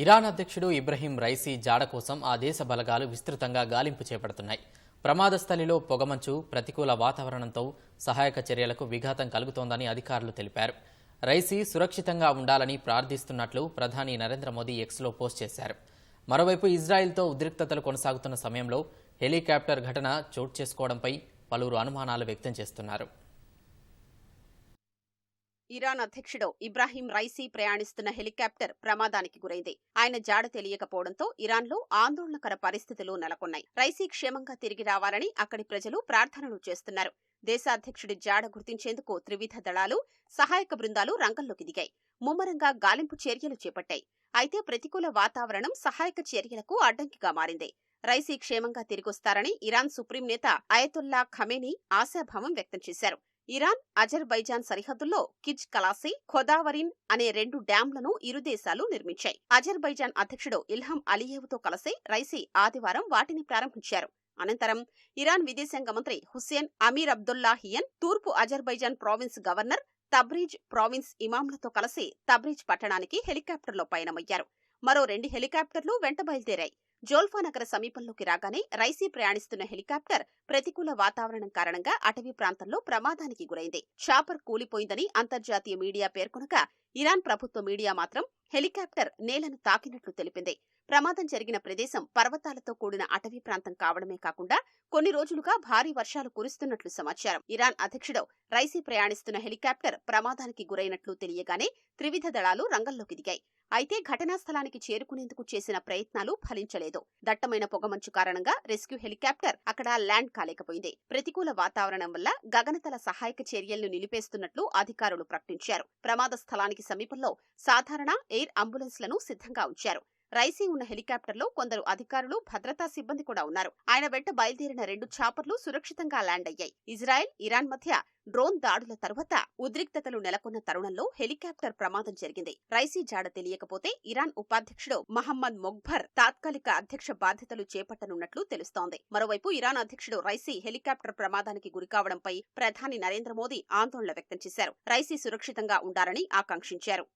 Iran అధ్యక్షుడు Ebrahim Raisi జాడ కోసం ఆ దేశ బలగాలు విస్తృతంగా గాలింపు చేపడుతున్నాయి. ప్రమాద స్థలిలో పొగమంచు ప్రతికూల వాతావరణంతో సహాయక చర్యలకు విఘాతం కలుగుతోందని అధికారులు తెలిపారు. రైసీ సురక్షితంగా ఉండాలని ప్రార్థిస్తున్నట్లు ప్రధాని నరేంద్ర మోదీ ఎక్స్లో పోస్ట్ చేశారు. మరోవైపు ఇజ్రాయెల్తో ఉద్రిక్తతలు కొనసాగుతున్న సమయంలో హెలికాప్టర్ ఘటన చోటు చేసుకోవడంపై పలువురు అనుమానాలు వ్యక్తం చేస్తున్నారు. ఇరాన్ అధ్యక్షుడు ఇబ్రాహీం రైసీ ప్రయాణిస్తున్న హెలికాప్టర్ ప్రమాదానికి గురైంది. ఆయన జాడ తెలియకపోవడంతో ఇరాన్లో ఆందోళనకర పరిస్థితులు నెలకొన్నాయి. రైసీ క్షేమంగా తిరిగి రావాలని అక్కడి ప్రజలు ప్రార్థనలు చేస్తున్నారు. దేశాధ్యక్షుడి జాడ గుర్తించేందుకు త్రివిధ దళాలు సహాయక బృందాలు రంగంలోకి దిగాయి. ముమ్మరంగా గాలింపు చర్యలు చేపట్టాయి. అయితే ప్రతికూల వాతావరణం సహాయక చర్యలకు అడ్డంకిగా మారింది. రైసీ క్షేమంగా తిరిగొస్తారని ఇరాన్ సుప్రీం నేత అయతుల్లా ఖమేనీ ఆశాభావం వ్యక్తం చేశారు. ఇరాన్ అజర్బైజాన్ సరిహద్దుల్లో కిజ్ కలాసి ఖొదావరిన్ అనే రెండు డ్యాంలను ఇరు దేశాలు నిర్మించాయి. అజర్బైజాన్ అధ్యక్షుడు ఇల్హం అలియేవ్తో కలిసి రైసీ ఆదివారం వాటిని ప్రారంభించారు. అనంతరం ఇరాన్ విదేశాంగ మంత్రి హుస్సేన్ అమీర్ అబ్దుల్లాహియన్ తూర్పు Azerbaijan province governor Tabriz province ఇమాంలతో కలిసి తబ్రీజ్ పట్టణానికి హెలికాప్టర్లో పయనమయ్యారు. మరో రెండు హెలికాప్టర్లు వెంట బయలుదేరాయి. జోల్ఫా నగర సమీపంలోకి రాగానే రైసీ ప్రయాణిస్తున్న హెలికాప్టర్ ప్రతికూల వాతావరణం కారణంగా అటవీ ప్రాంతంలో ప్రమాదానికి గురైంది. చాపర్ కూలిపోయిందని అంతర్జాతీయ మీడియా పేర్కొనగా ఇరాన్ ప్రభుత్వ మీడియా మాత్రం హెలికాప్టర్ నేలను తాకినట్లు తెలిపింది. ప్రమాదం జరిగిన ప్రదేశం పర్వతాలతో కూడిన అటవీ ప్రాంతం కావడమే కాకుండా కొన్ని రోజులుగా భారీ వర్షాలు కురుస్తున్నట్లు సమాచారం. ఇరాన్ అధ్యక్షుడు రైసీ ప్రయాణిస్తున్న హెలికాప్టర్ ప్రమాదానికి గురైనట్లు తెలియగానే త్రివిధ దళాలు రంగంలోకి దిగాయి. అయితే ఘటనా స్థలానికి చేరుకునేందుకు చేసిన ప్రయత్నాలు ఫలించలేదు. దట్టమైన పొగమంచు కారణంగా రెస్క్యూ హెలికాప్టర్ అక్కడ ల్యాండ్ కాలేకపోయింది. ప్రతికూల వాతావరణం వల్ల గగనతల సహాయక చర్యలను నిలిపేస్తున్నట్లు అధికారులు ప్రకటించారు. ప్రమాద స్థలానికి సమీపంలో సాధారణ ఎయిర్ అంబులెన్స్లను సిద్ధంగా ఉంచారు. రైసీ ఉన్న హెలికాప్టర్లో కొందరు అధికారులు భద్రతా సిబ్బంది కూడా ఉన్నారు. ఆయన వెంట బయలుదేరిన రెండు చాపర్లు సురక్షితంగా ల్యాండ్ అయ్యాయి. ఇజ్రాయెల్ ఇరాన్ మధ్య డ్రోన్ దాడుల తర్వాత ఉద్రిక్తతలు నెలకొన్న తరుణంలో హెలికాప్టర్ ప్రమాదం జరిగింది. రైసీ జాడ తెలియకపోతే ఇరాన్ ఉపాధ్యక్షుడు మహమ్మద్ మొగ్బర్ తాత్కాలిక అధ్యక్ష బాధ్యతలు చేపట్టనున్నట్లు తెలుస్తోంది. మరోవైపు ఇరాన్ అధ్యక్షుడు రైసీ హెలికాప్టర్ ప్రమాదానికి గురికావడంపై ప్రధాని నరేంద్ర మోదీ ఆందోళన వ్యక్తం చేశారు. రైసీ సురక్షితంగా ఉండాలని ఆకాంక్షించారు.